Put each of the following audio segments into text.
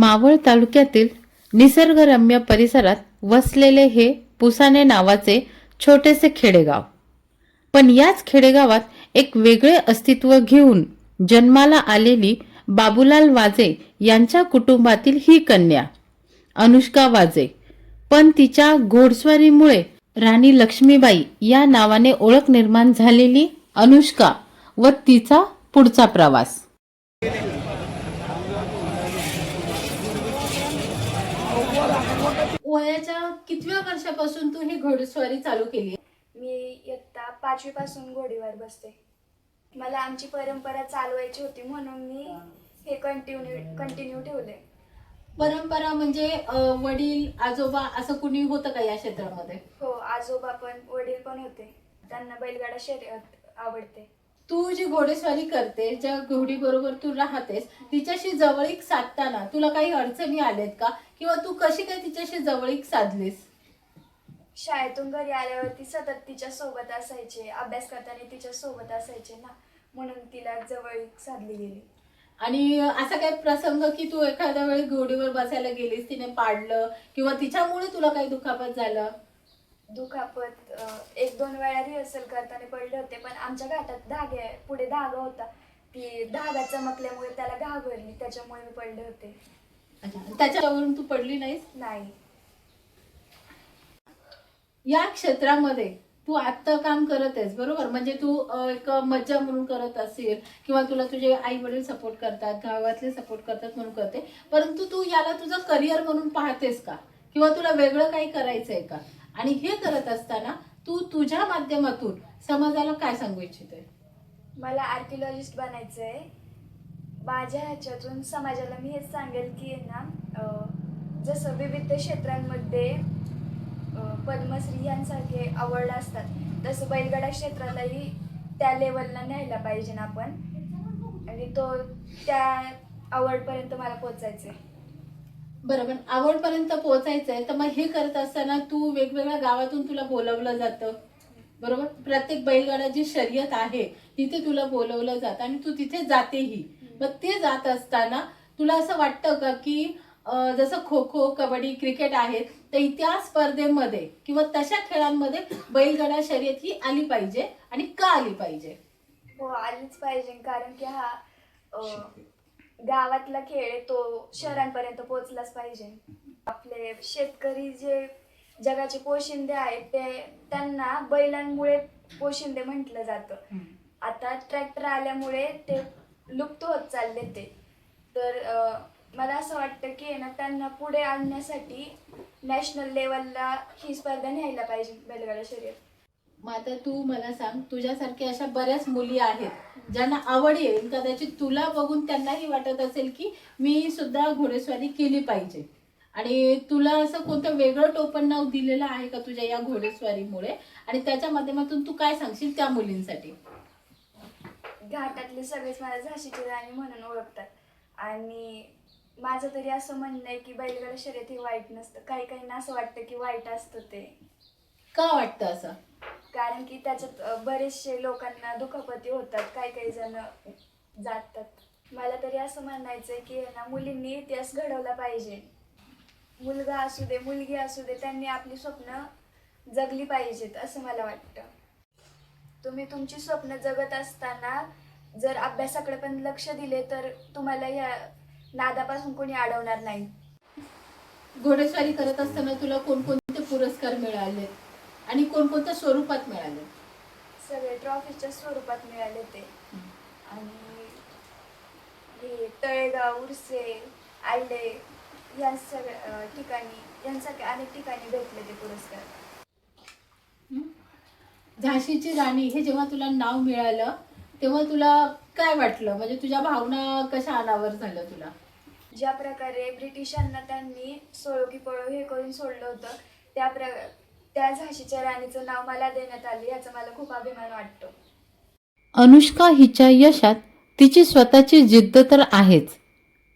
मावळ तालुक्यातील निसर्गरम्य परिसरात वसलेले हे पुसाने नावाचे छोटेसे खेडेगाव. पण याच खेडेगावात एक वेगळे अस्तित्व घेऊन जन्माला आलेली बाबूलाल वाजे यांच्या कुटुंबातील ही कन्या अनुष्का वाजे. पण तिच्या घोडस्वारीमुळे राणी लक्ष्मीबाई या नावाने ओळख निर्माण झालेली अनुष्का व तिचा पुढचा प्रवास. वयाच्या कितव्या वर्षापासून तू ही घोडेस्वारी चालू केली? मी इयत्ता पाचवीपासून घोडीवर बसते. मला आमची परंपरा चालवायची होती म्हणून मी हे कंटिन्यू कंटिन्यू ठेवले परंपरा म्हणजे अं, वडील आजोबा असं कुणी होतं का या क्षेत्रामध्ये? हो आजोबा पण वडील पण होते. त्यांना बैलगाडा शर्यत आवडते. तू जी घोडेस्वारी करते ज्या घोडी बरोबर तू राहतेस तिच्याशी जवळीक साधताना तुला काही अडचणी आल्यात का? किंवा तू कशी काय तिच्याशी जवळीक साधलीस? शाळेतून घरी आल्यावरती सतत तिच्या सोबत असायचे अभ्यास करताना तिच्या सोबत असायचे ना म्हणून तिला जवळ साधली गेली. आणि असा काही प्रसंग की तू एखाद्या वेळी घोडीवर बसायला गेलीस तिने पाडलं किंवा तिच्यामुळे तुला काही दुखापत झालं? दुखापत अं, एक दोन वेळा रिहर्सल करताना पडले होते पण आमच्या घाटात धागे पुढे धागा होता. ती धागा चमकल्यामुळे त्याला घाबरली त्याच्यामुळे मी पडले होते. अच्छा त्याच्यावरून तू पडली नाहीस? नाही. या क्षेत्रामध्ये तू आत्ता काम करत आहेस बरोबर? म्हणजे तू अं, एक मज्जा म्हणून करत असेल किंवा तुला तुझे आई वडील सपोर्ट करतात गावातले सपोर्ट करतात म्हणून करते परंतु तू याला तुझं करिअर म्हणून पाहतेस का? किंवा तुला वेगळं काही करायचंय का? आणि हे करत असताना तू तुझ्या माध्यमातून समाजाला काय सांगू इच्छिते मला आर्किओलॉजिस्ट बनायचं आहे माझ्या ह्याच्यातून समाजाला मी हेच सांगेल की ना जसं विविध क्षेत्रांमध्ये पद्मश्री यांसारखे अवॉर्ड असतात तसं बैलगाडा क्षेत्रालाही त्या लेवलला न्यायला पाहिजे ना आपण. आणि तो त्या अवॉर्डपर्यंत मला पोचायचं आहे बरं पण आवडपर्यंत पोहोचायचंय तर मग हे करत असताना तू वेगवेगळ्या गावातून तुला बोलवलं जातं. बरोबर? प्रत्येक बैलगाडा जी शर्यत आहे तिथे तुला बोलवलं जातं आणि तू तिथे जातेही. मग ते जात असताना तुला असं वाटतं का की जसं खो खो कबड्डी क्रिकेट आहे तर त्या स्पर्धेमध्ये किंवा तशा खेळांमध्ये बैलगाडा शर्यत ही आली पाहिजे आणि का आली पाहिजे? हो आलीच पाहिजे. कारण की हा अं, गावातला खेळ आहे तो शहरांपर्यंत पोहोचलाच पाहिजे. आपले शेतकरी जे जगाचे पोशिंदे आहेत ते त्यांना बैलांमुळे पोशिंदे म्हटलं जातं. आता ट्रॅक्टर आल्यामुळे ते लुप्त होत चालले ते. तर अं, मला असं वाटतं की आहे ना त्यांना पुढे आणण्यासाठी नॅशनल लेवलला ही स्पर्धा न्यायला पाहिजे बैलगाडा शर्यत. मग आता तू मला सांग तुझ्यासारख्या अशा बऱ्याच मुली आहेत ज्यांना आवड येईल कदाचित तुला बघून त्यांनाही वाटत असेल की मी सुद्धा घोडेस्वारी केली पाहिजे. आणि तुला असं कोणतं वेगळं टोपण नाव दिलेलं आहे का तुझ्या या घोडेस्वारीमुळे? आणि त्याच्या माध्यमातून तू काय सांगशील त्या मुलींसाठी? घाटातले सगळेच मला झाशीची राणी म्हणून ओळखतात. आणि माझं तरी असं म्हणणं आहे की बैलगाडा शर्यत हे वाईट नसतं. काही काहींना असं वाटतं की वाईट असतं ते. का वाटतं असं? कारण की त्याच्यात बरेचसे लोकांना दुखापती होतात काही काही जण जातात. मला तरी असं म्हणायचं आहे की ना मुलींनी इतिहास घडवला पाहिजे. मुलगा असू दे मुलगी असू दे त्यांनी आपली स्वप्न जगली पाहिजेत असं मला वाटतं. तुम्ही तुमची स्वप्न जगत असताना जर अभ्यासाकडे पण लक्ष दिले तर तुम्हाला या नादापासून कोणी अडवणार नाही. घोडेस्वारी करत असताना तुला कोणकोणते पुरस्कार मिळाले? आणि कोणकोणत्या स्वरूपात मिळाले? सगळे ट्रॉफीच्या स्वरूपात मिळाले ते. आणि हे तळेगाव उरसे आले या सगळ्या ठिकाणी यांसारख्या अनेक ठिकाणी भेटले ते पुरस्कार. झाशीची राणी हे जेव्हा तुला नाव मिळालं तेव्हा तुला काय वाटलं? म्हणजे तुझ्या भावना कशा अनावर झाल्या तुला? ज्या प्रकारे ब्रिटिशांना त्यांनी सोळो की पळो हे करून सोडलं होतं त्या प्र त्या झाशीच्या राणीचं नाव मला देण्यात आले याचा मला खूप अभिमान वाटतो. अनुष्का हिच्या यशात तिची स्वतःची जिद्द तर आहेच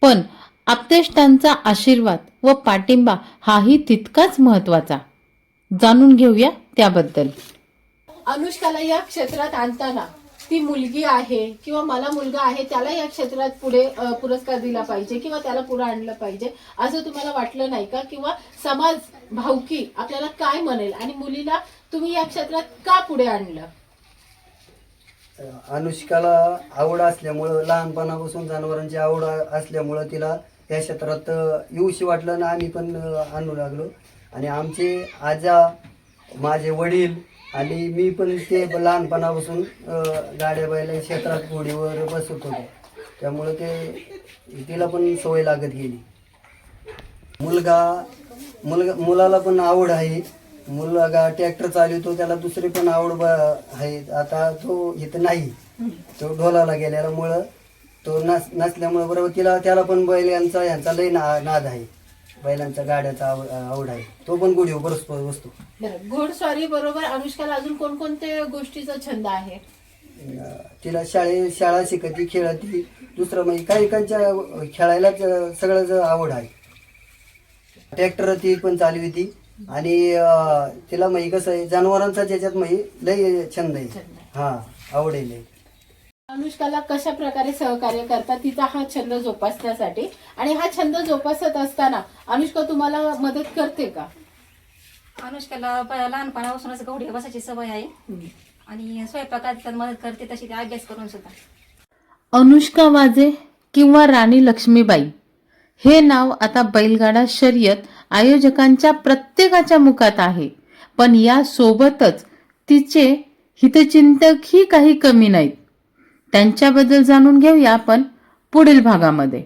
पण आप्तेष्टांचा आशीर्वाद व पाठिंबा हाही तितकाच महत्त्वाचा जाणून घेऊया त्याबद्दल. अनुष्काला या क्षेत्रात आणताना ती मुलगी आहे किंवा मला मुलगा आहे त्याला या क्षेत्रात पुढे पुरस्कार दिला पाहिजे किंवा त्याला पुढे आणलं पाहिजे असं तुम्हाला वाटलं नाही का? किंवा समाज भावकी आपल्याला काय म्हणेल? आणि मुलीला तुम्ही या क्षेत्रात का पुढे आणलं? अनुष्काला आवड असल्यामुळं लहानपणापासून जनावरांची आवड असल्यामुळं तिला या क्षेत्रात येऊशी वाटलं ना आम्ही पण आणू लागलो. आणि आमचे आजा माझे वडील आणि मी पण ते लहानपणापासून गाड्या बैला क्षेत्रात घोडीवर बसत होतो. त्यामुळं ते तिला पण सवय लागत गेली. मुलगा मुलगा मुलाला पण आवड आहे. मुलगा ट्रॅक्टर चालवतो त्याला दुसरी पण आवड आहे. आता तो इथं नाही. तो ढोलाला गेल्यामुळं तो नस नसल्यामुळं बरोबर तिला त्याला पण बैलांचा यांचा लय ना नाद आहे. बैलांचा गाड्याचा आवड आवड आहे. तो पण गुढी बरस बसतो. बरं घोडस्वारी बरोबर. अनुष्काला अजून कोणकोणत्या गोष्टीचा छंद आहे? अं, तिला शाळे शाळा शिकती खेळती. दुसरं म्हणजे काही काहींच्या खेळायलाच अं, सगळंच आवड आहे. ट्रॅक्टर ती पण चालविती. आणि अं, तिला म्हणजे कसं आहे जनावरांचा ज्याच्यात म्हणजे लय छंद आहे. छंद आहे. हा आवडेल आहे. अनुष्काला कशा प्रकारे सहकार्य करतात तिचा हा छंद जोपासण्यासाठी. आणि हा छंद जोपासत असताना अनुष्का तुम्हाला मदत करते का? अनुष्काला प- लहानपणापासूनच गवडी बसायची सवय आहे. आणि स्वयंपाकात तर मदत करते तशी ती अभ्यास करून सुद्धा. अनुष्का वाजे किंवा राणी लक्ष्मीबाई हे नाव आता बैलगाडा शर्यत आयोजकांच्या प्रत्येकाच्या मुखात आहे. पण या सोबतच तिचे हितचिंतकही काही कमी नाहीत. त्यांच्याबद्दल जाणून घेऊया आपण पुढील भागामध्ये.